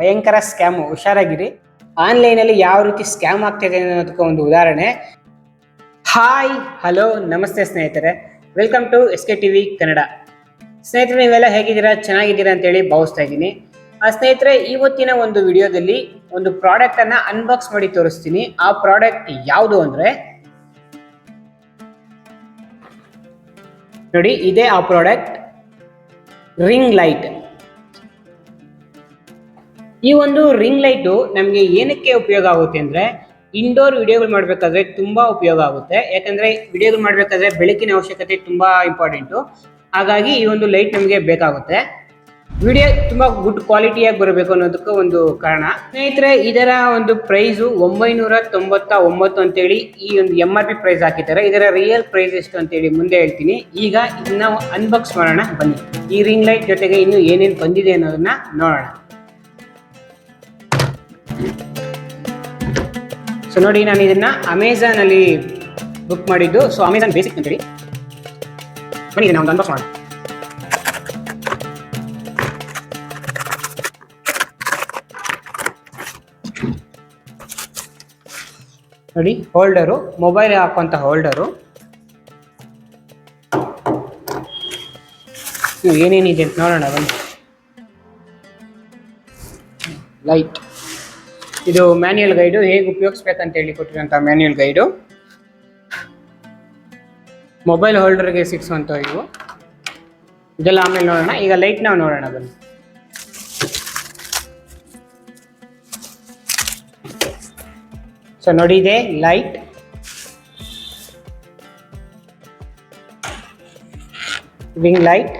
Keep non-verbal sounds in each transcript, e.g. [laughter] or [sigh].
ಭಯಂಕರ ಸ್ಕ್ಯಾಮ್, ಹುಷಾರಾಗಿರಿ. ಆನ್ಲೈನಲ್ಲಿ ಯಾವ ರೀತಿ ಸ್ಕ್ಯಾಮ್ ಆಗ್ತಿದೆ ಅನ್ನೋದಕ್ಕೆ ಒಂದು ಉದಾಹರಣೆ. ಹಾಯ್ ಹಲೋ ನಮಸ್ತೆ ಸ್ನೇಹಿತರೆ. Welcome to S K TV V Kannada ಸ್ನೇಹಿತರೆ, ನೀವೆಲ್ಲ ಹೇಗಿದ್ದೀರಾ? ಚೆನ್ನಾಗಿದ್ದೀರಾ ಅಂತೇಳಿ ಭಾವಿಸ್ತಾ ಇದ್ದೀನಿ. ಆ, ಸ್ನೇಹಿತರೆ, ಇವತ್ತಿನ ಒಂದು ವಿಡಿಯೋದಲ್ಲಿ ಒಂದು ಪ್ರಾಡಕ್ಟ್ ಅನ್ನ ಅನ್ಬಾಕ್ಸ್ ಮಾಡಿ ತೋರಿಸ್ತೀನಿ. ಆ ಪ್ರಾಡಕ್ಟ್ ಯಾವುದು ಅಂದ್ರೆ ನೋಡಿ, ಇದೇ ಆ ಪ್ರಾಡಕ್ಟ್ ರಿಂಗ್ ಲೈಟ್ ಈ ಒಂದು ರಿಂಗ್ ಲೈಟು ನಮಗೆ ಏನಕ್ಕೆ ಉಪಯೋಗ ಆಗುತ್ತೆ ಅಂದ್ರೆ ಇಂಡೋರ್ ವಿಡಿಯೋಗಳು ಮಾಡಬೇಕಾದ್ರೆ ತುಂಬಾ ಉಪಯೋಗ ಆಗುತ್ತೆ. ಯಾಕಂದ್ರೆ ವಿಡಿಯೋಗಳು ಮಾಡಬೇಕಾದ್ರೆ ಬೆಳಕಿನ ಅವಶ್ಯಕತೆ ತುಂಬಾ ಇಂಪಾರ್ಟೆಂಟು ಹಾಗಾಗಿ ಈ ಒಂದು ಲೈಟ್ ನಮಗೆ ಬೇಕಾಗುತ್ತೆ. ವಿಡಿಯೋ ತುಂಬಾ ಗುಡ್ ಕ್ವಾಲಿಟಿಯಾಗಿ ಬರಬೇಕು ಅನ್ನೋದಕ್ಕೆ ಒಂದು ಕಾರಣ. ಸ್ನೇಹಿತರೆ, ಇದರ ಒಂದು ಪ್ರೈಸು ಒಂಬೈನೂರ ತೊಂಬತ್ತ ಒಂಬತ್ತು ಅಂತೇಳಿ ಈ ಒಂದು ಎಂ ಆರ್ ಪಿ ಪ್ರೈಸ್ ಹಾಕಿದ್ದಾರೆ. ಇದರ ರಿಯಲ್ ಪ್ರೈಸ್ ಎಷ್ಟು ಅಂತೇಳಿ ಮುಂದೆ ಹೇಳ್ತೀನಿ. ಈಗ ಇದನ್ನ ಅನ್ಬಾಕ್ಸ್ ಮಾಡೋಣ, ಬನ್ನಿ. ಈ ರಿಂಗ್ ಲೈಟ್ ಜೊತೆಗೆ ಇನ್ನು ಏನೇನು ಬಂದಿದೆ ಅನ್ನೋದನ್ನ ನೋಡೋಣ. ಸೊ ನೋಡಿ, ನಾನು ಇದನ್ನ ಅಮೆಝಾನ್ ಅಲ್ಲಿ ಬುಕ್ ಮಾಡಿದ್ದು ಸೊ ಅಮೆಝಾನ್ ಬೇಸಿಕ್ ಅಂತೇಳಿ ಬನ್ನಿ, ಇದನ್ನ ಒಂದು ಅನ್ಬಾಕ್ಸ್ ಮಾಡೋಣ. ನೋಡಿ ಹೋಲ್ಡರು ಮೊಬೈಲ್ ಹಾಕುವಂತ ಹೋಲ್ಡರು ಏನೇನಿದೆ ನೋಡೋಣ ಬನ್ನಿ. ಲೈಟ್ ಇದು ಮ್ಯಾನ್ಯಲ್ ಗೈಡು ಹೇಗೆ ಉಪಯೋಗಿಸ್ಬೇಕಂತ ಹೇಳಿ ಕೊಟ್ಟಿರೋಂಥ ಮ್ಯಾನ್ಯಲ್ ಗೈಡು ಮೊಬೈಲ್ ಹೋಲ್ಡರ್ಗೆ ಸಿಕ್ಸುವಂಥ ಇವು. ಇದೆಲ್ಲ ಆಮೇಲೆ ನೋಡೋಣ. ಈಗ ಲೈಟ್ ನಾವು ನೋಡೋಣ ಬನ್ನಿ. ಸೊ ನೋಡಿ ಇದೆ ಲೈಟ್ ವಿಂಗ್ ಲೈಟ್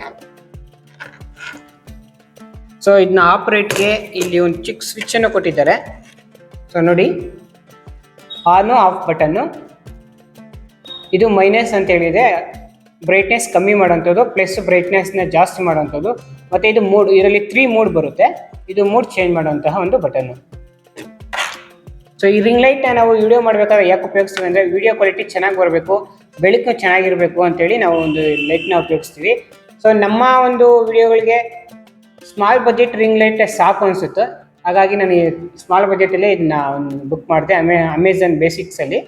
ಸೊ ಇದನ್ನ ಆಪರೇಟ್ಗೆ ಇಲ್ಲಿ ಒಂದು ಚಿಕ್ಕ ಸ್ವಿಚ್ ಅನ್ನು ಕೊಟ್ಟಿದ್ದಾರೆ. ಸೊ ನೋಡಿ. ಆನು ಆಫ್ ಬಟನ್ನು ಇದು ಮೈನಸ್ ಅಂತ ಹೇಳಿದೆ ಬ್ರೈಟ್ನೆಸ್ ಕಮ್ಮಿ ಮಾಡೋಂಥದ್ದು ಪ್ಲಸ್ ಬ್ರೈಟ್ನೆಸ್ನ ಜಾಸ್ತಿ ಮಾಡೋಂಥದ್ದು ಮತ್ತು ಇದು ಮೂಡ್ ಇದರಲ್ಲಿ ತ್ರೀ ಮೂಡ್ ಬರುತ್ತೆ. ಇದು ಮೂಡ್ ಚೇಂಜ್ ಮಾಡುವಂತಹ ಒಂದು ಬಟನ್ನು ಸೊ ಈ ರಿಂಗ್ ಲೈಟ್ನ ನಾವು ವಿಡಿಯೋ ಮಾಡಬೇಕಾದ್ರೆ ಯಾಕೆ ಉಪಯೋಗಿಸ್ತೀವಿ ಅಂದರೆ ವಿಡಿಯೋ ಕ್ವಾಲಿಟಿ ಚೆನ್ನಾಗಿ ಬರಬೇಕು, ಬೆಳಕು ಚೆನ್ನಾಗಿರಬೇಕು ಅಂತೇಳಿ ನಾವು ಒಂದು ಲೈಟ್ನ ಉಪಯೋಗಿಸ್ತೀವಿ. ಸೊ ನಮ್ಮ ಒಂದು ವಿಡಿಯೋಗಳಿಗೆ ಸ್ಮಾಲ್ ಬಜೆಟ್ ರಿಂಗ್ ಲೈಟ್ ಸಾಕು ಅನಿಸುತ್ತೆ. ಹಾಗಾಗಿ ನಾನು ಸ್ಮಾಲ್ ಬಜೆಟಲ್ಲೇ ಇದನ್ನ ಒಂದು ಬುಕ್ ಮಾಡಿದೆ ಅಮೆ ಅಮೆಝಾನ್ ಬೇಸಿಕ್ಸಲ್ಲಿ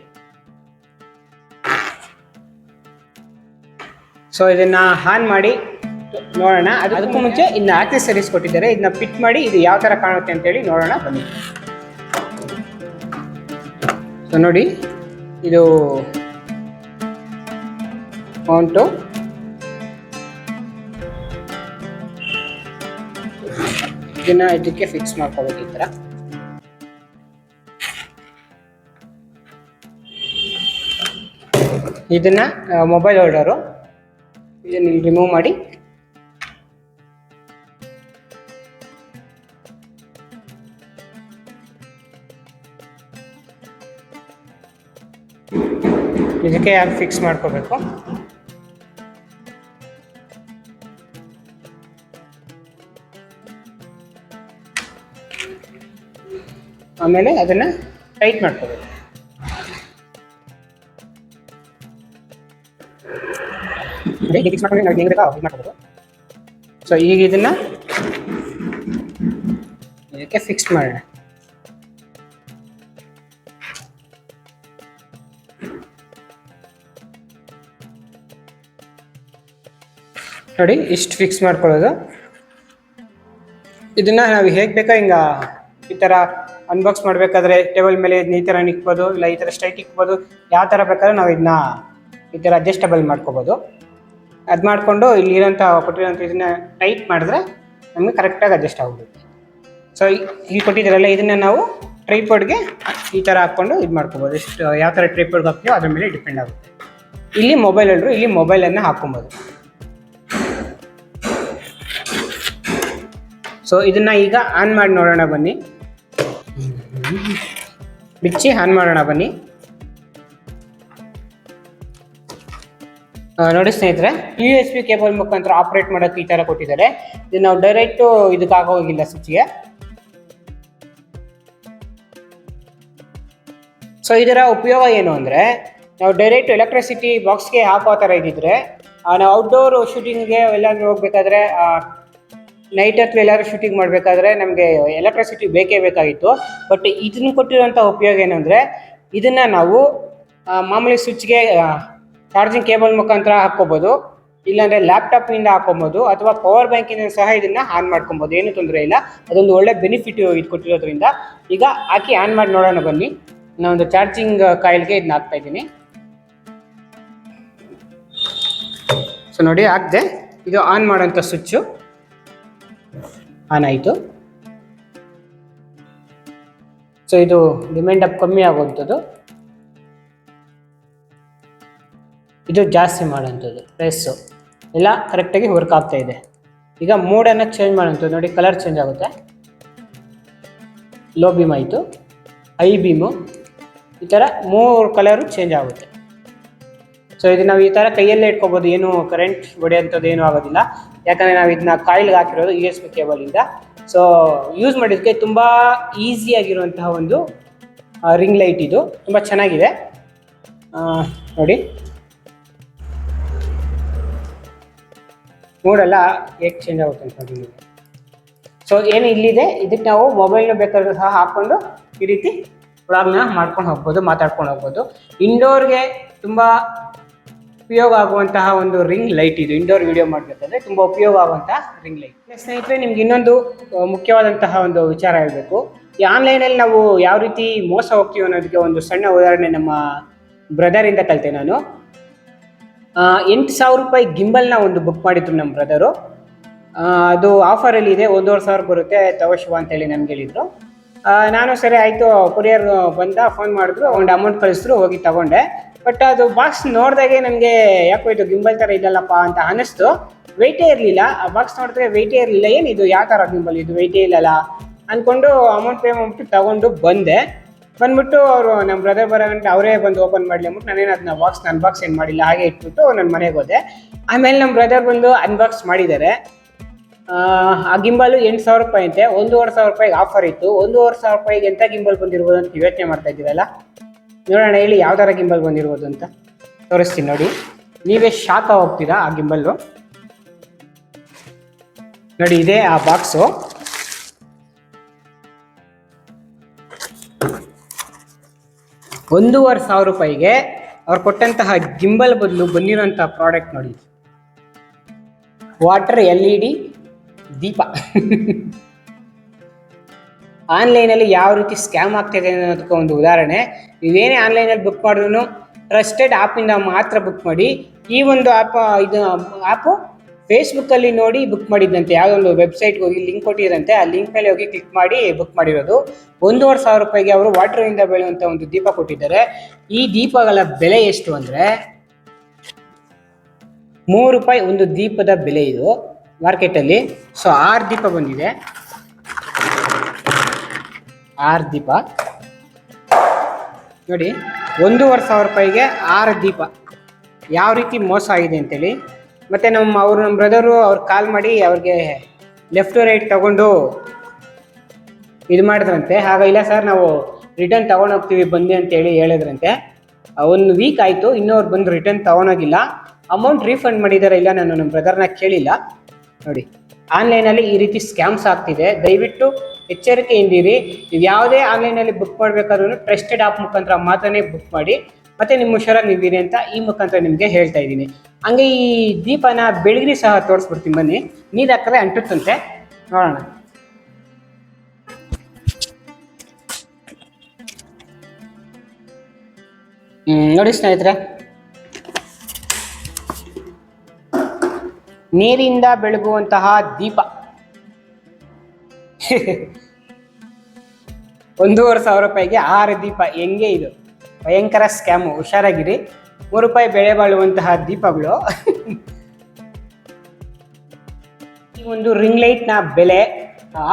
ಸೊ ಇದನ್ನು ಆನ್ ಮಾಡಿ ನೋಡೋಣ. ಅದು ಅದಕ್ಕೂ ಮುಂಚೆ ಇನ್ನ ಆಕ್ಸೆಸರೀಸ್ ಕೊಟ್ಟಿದ್ದಾರೆ. ಇದನ್ನ ಫಿಟ್ ಮಾಡಿ ಇದು ಯಾವ ಥರ ಕಾಣುತ್ತೆ ಅಂತೇಳಿ ನೋಡೋಣ, ಬನ್ನಿ. ಸೊ ನೋಡಿ. ಇದು ಮೌಂಟು. ಇದನ್ನ ಇದಕ್ಕೆ ಫಿಕ್ಸ್ ಮಾಡ್ಕೋಬೇಕು ಈ ಥರ ಇದನ್ನ ಮೊಬೈಲ್ ಹೋಲ್ಡರು ಇದನ್ನ ರಿಮೂವ್ ಮಾಡಿ. ಇದಕ್ಕೆ ಯಾರು ಫಿಕ್ಸ್ ಮಾಡ್ಕೋಬೇಕು? ಆಮೇಲೆ ಅದನ್ನು ಟೈಟ್ ಮಾಡ್ಕೋಬೇಕು. ಮಾಡ್ಕೊಂಡು ನಾವು ಹೆಂಗೆ ಆಫ್ ಮಾಡ್ಕೋಬೋದು. ಸೊ ಈಗ ಇದನ್ನ ಇದಕ್ಕೆ ಫಿಕ್ಸ್ ಮಾಡೋಣ. ನೋಡಿ ಇಷ್ಟು ಫಿಕ್ಸ್ ಮಾಡ್ಕೊಳ್ಳೋದು. ಇದನ್ನ ನಾವು ಹೇಗೆ ಬೇಕೋ ಹಿಂಗ ಈ ಥರ ಅನ್ಬಾಕ್ಸ್ ಮಾಡಬೇಕಾದ್ರೆ ಟೇಬಲ್ ಮೇಲೆ ಈ ಥರ ನಿಕ್ಬೋದು, ಇಲ್ಲ ಈ ಥರ ಸ್ಟ್ರೈಟ್ ಇಕ್ಬೋದು, ಯಾವ ಥರ ಬೇಕಾದ್ರೆ ನಾವು ಇದನ್ನ ಈ ಥರ ಅಡ್ಜಸ್ಟಬಲ್ ಮಾಡ್ಕೋಬೋದು. ಅದು ಮಾಡಿಕೊಂಡು ಇಲ್ಲಿ ಇರೋಂಥ ಕೊಟ್ಟಿರೋಂಥ ಇದನ್ನ ಟೈಟ್ ಮಾಡಿದ್ರೆ ನಮಗೆ ಕರೆಕ್ಟಾಗಿ ಅಡ್ಜಸ್ಟ್ ಆಗುತ್ತೆ ಸೊ ಈ ಕೊಟ್ಟಿದ್ದಾರಲ್ಲ, ಇದನ್ನ ನಾವು ಟ್ರೈಪೋಡ್ಗೆ ಈ ಥರ ಹಾಕ್ಕೊಂಡು ಇದು ಮಾಡ್ಕೋಬೋದು. ಎಷ್ಟು, ಯಾವ ಥರ ಟ್ರೈಪೋಡ್ಗೆ ಹಾಕ್ತೀವೋ ಅದ್ರ ಮೇಲೆ ಡಿಪೆಂಡ್ ಆಗುತ್ತೆ. ಇಲ್ಲಿ ಮೊಬೈಲ್ ಹೇಳ್ರು ಇಲ್ಲಿ ಮೊಬೈಲನ್ನು ಹಾಕ್ಕೊಬೋದು. ಸೊ ಇದನ್ನು ಈಗ ಆನ್ ಮಾಡಿ ನೋಡೋಣ ಬನ್ನಿ. ಬಿಚ್ಚಿ ಆನ್ ಮಾಡೋಣ ಬನ್ನಿ. ನೋಡಿ ಸ್ನೇಹಿತರೆ ಯು ಎಸ್ ಪಿ ಕೇಬಲ್ ಮುಖಾಂತರ ಆಪ್ರೇಟ್ ಮಾಡೋಕ್ಕೆ ಈ ಥರ ಕೊಟ್ಟಿದ್ದಾರೆ. ಇದು ನಾವು ಡೈರೆಕ್ಟು ಇದಕ್ಕಾಗೋಗಿಲ್ಲ ಸ್ವಿಚ್ಗೆ ಸೊ ಇದರ ಉಪಯೋಗ ಏನು ಅಂದರೆ, ನಾವು ಡೈರೆಕ್ಟ್ ಎಲೆಕ್ಟ್ರಿಸಿಟಿ ಬಾಕ್ಸ್ಗೆ ಹಾಕೋ ಥರ ಇದ್ದಿದ್ರೆ ನಾವು ಔಟ್ಡೋರ್ ಶೂಟಿಂಗ್ಗೆ ಎಲ್ಲಾದರೂ ಹೋಗ್ಬೇಕಾದ್ರೆ ನೈಟ್ ಹೊತ್ತು ಎಲ್ಲಾದ್ರೂ ಶೂಟಿಂಗ್ ಮಾಡಬೇಕಾದ್ರೆ ನಮಗೆ ಎಲೆಕ್ಟ್ರಿಸಿಟಿ ಬೇಕೇ ಬೇಕಾಗಿತ್ತು. ಬಟ್ ಇದನ್ನು ಕೊಟ್ಟಿರೋಂಥ ಉಪಯೋಗ ಏನಂದರೆ, ಇದನ್ನು ನಾವು ಮಾಮೂಲಿ ಸ್ವಿಚ್ಗೆ ಚಾರ್ಜಿಂಗ್ ಕೇಬಲ್ ಮುಖಾಂತರ ಹಾಕ್ಕೋಬೋದು. ಇಲ್ಲಾಂದರೆ ಲ್ಯಾಪ್ಟಾಪ್ನಿಂದ ಹಾಕ್ಕೊಬೋದು, ಅಥವಾ ಪವರ್ ಬ್ಯಾಂಕಿಂದ ಸಹ ಇದನ್ನು ಆನ್ ಮಾಡ್ಕೊಬೋದು. ಏನೂ ತೊಂದರೆ ಇಲ್ಲ. ಅದೊಂದು ಒಳ್ಳೆ ಬೆನಿಫಿಟ್ ಇದು ಕೊಟ್ಟಿರೋದ್ರಿಂದ. ಈಗ ಹಾಕಿ ಆನ್ ಮಾಡಿ ನೋಡೋಣ ಬನ್ನಿ. ನಾನೊಂದು ಚಾರ್ಜಿಂಗ್ ಕಾಯಿಲ್ಗೆ ಇದನ್ನ ಹಾಕ್ತಾ ಇದ್ದೀನಿ. ಸೊ ನೋಡಿ, ಹಾಕ್ದೆ. ಇದು ಆನ್ ಮಾಡೋಂಥ ಸ್ವಿಚ್ಚು ಆನ್ ಆಯಿತು ಸೊ ಇದು ಡಿಮ್ಯಾಂಡ್ ಅಪ್ ಕಮ್ಮಿ ಆಗುವಂಥದ್ದು. ಇದು ಜಾಸ್ತಿ ಮಾಡುವಂಥದ್ದು ಪ್ರೆಸ್ಸು ಎಲ್ಲ ಕರೆಕ್ಟಾಗಿ ವರ್ಕ್ ಆಗ್ತಾ ಇದೆ. ಈಗ ಮೂಡನ್ನು ಚೇಂಜ್ ಮಾಡುವಂಥದ್ದು, ನೋಡಿ ಕಲರ್ ಚೇಂಜ್ ಆಗುತ್ತೆ. ಲೋ ಬೀಮ್ ಆಯಿತು. ಐ ಬೀಮು ಈ ಥರ ಮೂರು ಕಲರು ಚೇಂಜ್ ಆಗುತ್ತೆ. ಸೊ ಇದು ನಾವು ಈ ಥರ ಕೈಯಲ್ಲೇ ಇಟ್ಕೋಬೋದು, ಏನು ಕರೆಂಟ್ ಹೊಡೆಯೋಂಥದ್ದು ಏನೂ ಆಗೋದಿಲ್ಲ. ಯಾಕಂದರೆ ನಾವು ಇದನ್ನ ಕಾಯಿಲ್ಗೆ ಹಾಕಿರೋದು ಯು ಎಸ್ ಬಿ ಕೇಬಲಿಂದ ಸೊ ಯೂಸ್ ಮಾಡಿದ್ದಕ್ಕೆ ತುಂಬ ಈಸಿಯಾಗಿರುವಂತಹ ಒಂದು ರಿಂಗ್ ಲೈಟ್ ಇದು. ತುಂಬ ಚೆನ್ನಾಗಿದೆ. ನೋಡಿ. ಮೂಡೆಲ್ಲ ಹೇಗೆ ಚೇಂಜ್ ಆಗುತ್ತೆ ಅಂತ ಸೊ ಏನು ಇಲ್ಲಿದೆ? ಇದಕ್ಕೆ ನಾವು ಮೊಬೈಲ್ನ ಬೇಕಾದ್ರೂ ಸಹ ಹಾಕ್ಕೊಂಡು ಈ ರೀತಿ ವ್ಲಾಗ್ನ ಮಾಡ್ಕೊಂಡು ಹೋಗ್ಬೋದು, ಮಾತಾಡ್ಕೊಂಡು ಹೋಗ್ಬೋದು. ಇಂಡೋರ್ಗೆ ತುಂಬ ಉಪಯೋಗ ಆಗುವಂತಹ ಒಂದು ರಿಂಗ್ ಲೈಟ್ ಇದು. ಇಂಡೋರ್ ವಿಡಿಯೋ ಮಾಡಬೇಕಾದ್ರೆ ತುಂಬ ಉಪಯೋಗ ಆಗುವಂತಹ ರಿಂಗ್ ಲೈಟ್. ಸ್ನೇಹಿತರೆ ನಿಮ್ಗೆ ಇನ್ನೊಂದು ಮುಖ್ಯವಾದಂತಹ ಒಂದು ವಿಚಾರ ಹೇಳಬೇಕು. ಈ ಆನ್ಲೈನಲ್ಲಿ ನಾವು ಯಾವ ರೀತಿ ಮೋಸ ಹೋಗ್ತೀವಿ ಅನ್ನೋದಕ್ಕೆ ಒಂದು ಸಣ್ಣ ಉದಾಹರಣೆ ನಮ್ಮ ಬ್ರದರಿಂದ ಕಲಿತೆ ನಾನು. ಎಂಟು ಸಾವಿರ ರೂಪಾಯಿ ಗಿಂಬಲ್ನ ಒಂದು ಬುಕ್ ಮಾಡಿದ್ರು ನಮ್ಮ ಬ್ರದರು ಅದು ಆಫರಲ್ಲಿ ಇದೆ ಒಂದೂವರೆ ಸಾವಿರ ಬರುತ್ತೆ ತಗೋಶಿವ ಅಂತೇಳಿ ನನ್ಗೆ ಹೇಳಿದ್ರು. ನಾನು ಸರಿ ಆಯಿತು ಕೊರಿಯರ್ ಬಂದ ಫೋನ್ ಮಾಡಿದ್ರು ಒಂದು ಅಮೌಂಟ್ ಕಳಿಸಿದ್ರು ಹೋಗಿ ತಗೊಂಡೆ. ಬಟ್ ಅದು ಬಾಕ್ಸ್ ನೋಡಿದಾಗೆ ನನಗೆ ಯಾಕೋ ಇದು ಗಿಂಬಲ್ ಥರ ಇದಲ್ಲಪ್ಪ ಅಂತ ಅನ್ನಿಸ್ತು ವೆಯ್ಟೇ ಇರಲಿಲ್ಲ. ಆ ಬಾಕ್ಸ್ ನೋಡಿದ್ರೆ ವೆಯ್ಟೇ ಇರಲಿಲ್ಲ. ಏನು ಇದು? ಯಾವ ಥರ ಗಿಂಬಲ್ ಇದು? ವೆಯ್ಟೇ ಇಲ್ಲಲ್ಲ. ಅಂದ್ಕೊಂಡು ಅಮೌಂಟ್ ಪೇ ಮಾಡ್ಬಿಟ್ಟು ತಗೊಂಡು ಬಂದೆ. ಬಂದ್ಬಿಟ್ಟು ಅವರು ನಮ್ಮ ಬ್ರದರ್ ಬರೋಗಂಟ ಅವರೇ ಬಂದು ಓಪನ್ ಮಾಡಲಿ ಅಂದ್ಬಿಟ್ಟು ನಾನೇನು ಅದನ್ನ ಬಾಕ್ಸ್ ಅನ್ಬಾಕ್ಸ್ ಏನು ಮಾಡಿಲ್ಲ. ಹಾಗೆ ಇಟ್ಬಿಟ್ಟು ನನ್ನ ಮನೆಗೆ ಹೋದೆ. ಆಮೇಲೆ ನಮ್ಮ ಬ್ರದರ್ ಬಂದು ಅನ್ಬಾಕ್ಸ್ ಮಾಡಿದ್ದಾರೆ. ಆ, ಗಿಂಬಲ್ ಎಂಟು ಸಾವಿರ ರೂಪಾಯಿ ಅಂತೆ. ಒಂದೂವರೆ ಸಾವಿರ ರೂಪಾಯಿಗೆ ಆಫರ್ ಇತ್ತು. ಒಂದೂವರೆ ಸಾವಿರ ರೂಪಾಯಿಗೆ ಎಂಥ ಗಿಂಬಲ್ ಬಂದಿರ್ಬೋದು ಅಂತ ಯೋಚನೆ ಮಾಡ್ತಾ ಇದ್ದೀರಲ್ಲ? ನೋಡೋಣ ಹೇಳಿ ಯಾವ ಥರ ಗಿಂಬಲ್ ಬಂದಿರ್ಬೋದು ಅಂತ ತೋರಿಸ್ತೀನಿ ನೋಡಿ. ನೀವೇ ಶಾಕ್ ಹೋಗ್ತೀರಾ ಆ ಗಿಂಬಲ್ಲು? ನೋಡಿ, ಇದೇ ಆ ಬಾಕ್ಸು ಒಂದೂವರೆ ಸಾವಿರ ರೂಪಾಯಿಗೆ ಅವ್ರು ಕೊಟ್ಟಂತಹ ಗಿಂಬಲ್ ಬದಲು ಬಂದಿರುವಂತಹ ಪ್ರಾಡಕ್ಟ್ ನೋಡಿ. ವಾಟರ್ ಎಲ್ ಇ ಡಿ ದೀಪ. [laughs] ಆನ್ಲೈನಲ್ಲಿ ಯಾವ ರೀತಿ ಸ್ಕ್ಯಾಮ್ ಆಗ್ತಿದೆ ಅನ್ನೋದಕ್ಕೆ ಒಂದು ಉದಾಹರಣೆ. ನೀವೇನೇ ಆನ್ಲೈನಲ್ಲಿ ಬುಕ್ ಮಾಡಿದ್ರು ಟ್ರಸ್ಟೆಡ್ ಆ್ಯಪಿಂದ ಮಾತ್ರ ಬುಕ್ ಮಾಡಿ. ಈ ಒಂದು ಆ್ಯಪ್ ಇದು ಆ್ಯಪು ಫೇಸ್ಬುಕ್ಕಲ್ಲಿ ನೋಡಿ ಬುಕ್ ಮಾಡಿದ್ದಂತೆ. ಯಾವುದೊಂದು ವೆಬ್ಸೈಟ್ಗೆ ಹೋಗಿ ಲಿಂಕ್ ಕೊಟ್ಟಿದ್ದಂತೆ ಆ ಲಿಂಕ್ ಮೇಲೆ ಹೋಗಿ ಕ್ಲಿಕ್ ಮಾಡಿ ಬುಕ್ ಮಾಡಿರೋದು. ಒಂದೂವರೆ ಸಾವಿರ ರೂಪಾಯಿಗೆ ಅವರು ವಾಟ್ರಿಂದ ಬೆಳೆಯುವಂಥ ಒಂದು ದೀಪ ಕೊಟ್ಟಿದ್ದಾರೆ. ಈ ದೀಪಗಳ ಬೆಲೆ ಎಷ್ಟು ಅಂದರೆ, ಮೂರು ರೂಪಾಯಿ ಒಂದು ದೀಪದ ಬೆಲೆ ಇದು ಮಾರ್ಕೆಟಲ್ಲಿ ಸೊ ಆರು ದೀಪ ಬಂದಿದೆ. ಆರು ದೀಪ. ನೋಡಿ, ಒಂದೂವರೆ ಸಾವಿರ ರೂಪಾಯಿಗೆ ಆರು ದೀಪ. ಯಾವ ರೀತಿ ಮೋಸ ಆಗಿದೆ ಅಂತೇಳಿ. ಮತ್ತು ನಮ್ಮ, ಅವರು ನಮ್ಮ ಬ್ರದರು ಅವ್ರು ಕಾಲ್ ಮಾಡಿ ಅವ್ರಿಗೆ ಲೆಫ್ಟ್ ರೈಟ್ ತಗೊಂಡು ಇದು ಮಾಡಿದ್ರಂತೆ. ಆಗ ಇಲ್ಲ ಸರ್ ನಾವು ರಿಟರ್ನ್ ತಗೊಂಡು ಹೋಗ್ತೀವಿ ಬಂದೆ ಅಂತೇಳಿ ಹೇಳಿದ್ರಂತೆ. ಒಂದು ವೀಕ್ ಆಯಿತು ಇನ್ನೂ ಅವ್ರು ಬಂದು ರಿಟರ್ನ್ ತೊಗೊಂಡೋಗಿಲ್ಲ. ಅಮೌಂಟ್ ರೀಫಂಡ್ ಮಾಡಿದಾರೆ ಇಲ್ಲ ನಾನು ನಮ್ಮ ಬ್ರದರ್ನ ಕೇಳಿಲ್ಲ. ನೋಡಿ ಆನ್ಲೈನಲ್ಲಿ ಈ ರೀತಿ ಸ್ಕ್ಯಾಮ್ಸ್ ಆಗ್ತಿದೆ. ದಯವಿಟ್ಟು ಎಚ್ಚರಿಕೆಯಿಂದಿರಿ ನೀವು ಯಾವುದೇ ಆನ್ಲೈನಲ್ಲಿ ಬುಕ್ ಮಾಡಬೇಕಾದ್ರೂ ಟ್ರಸ್ಟೆಡ್ ಆಪ್ ಮುಖಾಂತರ ಮಾತ್ರನೇ ಬುಕ್ ಮಾಡಿ, ಮತ್ತು ನಿಮ್ಮ ಹುಷಾರಾಗಿ ನೀವಿರಿ ಅಂತ ಈ ಮುಖಾಂತರ ನಿಮಗೆ ಹೇಳ್ತಾ ಇದ್ದೀನಿ. ಹಂಗೆ ಈ ದೀಪನ ಬೆಳಗಿರಿ ಸಹ ತೋರಿಸ್ಬಿಡ್ತೀನಿ ಬನ್ನಿ. ನೀರು ಹಾಕಿದ್ರೆ ಅಂಟುತ್ತಂತೆ. ನೋಡೋಣ. ನೋಡಿ ಸ್ನೇಹಿತರೆ. ನೀರಿಂದ ಬೆಳಗುವಂತಹ ದೀಪ. [laughs] ಒಂದೂವರೆ ಸಾವಿರ ರೂಪಾಯಿಗೆ ಆರು ದೀಪ ಹೆಂಗೆ ಇದು? ಭಯಂಕರ ಸ್ಕ್ಯಾಮು ಹುಷಾರಾಗಿರಿ. ಮೂರು ರೂಪಾಯಿ ಬೆಳೆ ಬಾಳುವಂತಹ ದೀಪಗಳು. ಈ ಒಂದು ರಿಂಗ್ ಲೈಟ್ನ ಬೆಲೆ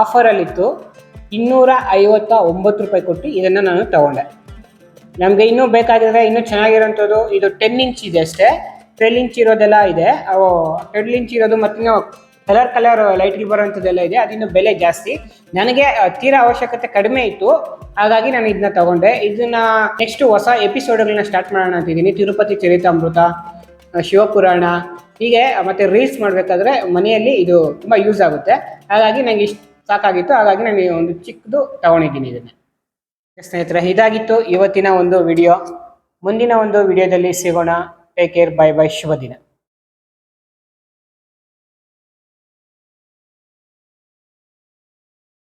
ಆಫರಲ್ಲಿತ್ತು ಇನ್ನೂರ ಐವತ್ತ ಒಂಬತ್ತು ರೂಪಾಯಿ ಕೊಟ್ಟು ಇದನ್ನು ನಾನು ತಗೊಂಡೆ. ನಮಗೆ ಇನ್ನೂ ಬೇಕಾಗಿದ್ರೆ ಇನ್ನೂ ಚೆನ್ನಾಗಿರೋಂಥದ್ದು. ಇದು ಟೆನ್ ಇಂಚ್ ಇದೆ ಅಷ್ಟೇ. ಟ್ವೆಲ್ ಇಂಚ್ ಇರೋದೆಲ್ಲ ಇದೆ. ಅವು ಟ್ವೆಲ್ ಇಂಚ್ ಇರೋದು ಮತ್ತು ಕಲರ್ ಕಲರ್ ಲೈಟ್ಗಳು ಬರುವಂಥದ್ದೆಲ್ಲ ಇದೆ. ಅದಿನ್ನು ಬೆಲೆ ಜಾಸ್ತಿ. ನನಗೆ ತೀರಾ ಅವಶ್ಯಕತೆ ಕಡಿಮೆ ಇತ್ತು. ಹಾಗಾಗಿ ನಾನು ಇದನ್ನ ತಗೊಂಡೆ. ಇದನ್ನ ನೆಕ್ಸ್ಟ್ ಹೊಸ ಎಪಿಸೋಡ್ಗಳನ್ನ ಸ್ಟಾರ್ಟ್ ಮಾಡೋಣ ಅಂತಿದ್ದೀನಿ ತಿರುಪತಿ ಚರಿತಾಮೃತ ಶಿವಪುರಾಣ. ಹೀಗೆ ಮತ್ತೆ ರೀಲ್ಸ್ ಮಾಡಬೇಕಾದ್ರೆ ಮನೆಯಲ್ಲಿ ಇದು ತುಂಬ ಯೂಸ್ ಆಗುತ್ತೆ. ಹಾಗಾಗಿ ನನಗೆ ಇಷ್ಟು ಸಾಕಾಗಿತ್ತು. ಹಾಗಾಗಿ ನಾನು ಒಂದು ಚಿಕ್ಕದು ತಗೊಂಡಿದ್ದೀನಿ ಇದನ್ನು. ಸ್ನೇಹಿತರೆ, ಇದಾಗಿತ್ತು ಇವತ್ತಿನ ಒಂದು ವಿಡಿಯೋ ಮುಂದಿನ ಒಂದು ವಿಡಿಯೋದಲ್ಲಿ ಸಿಗೋಣ. ಟೇಕ್ ಕೇರ್ ಬೈ ಬೈ ಶುಭ ದಿನ.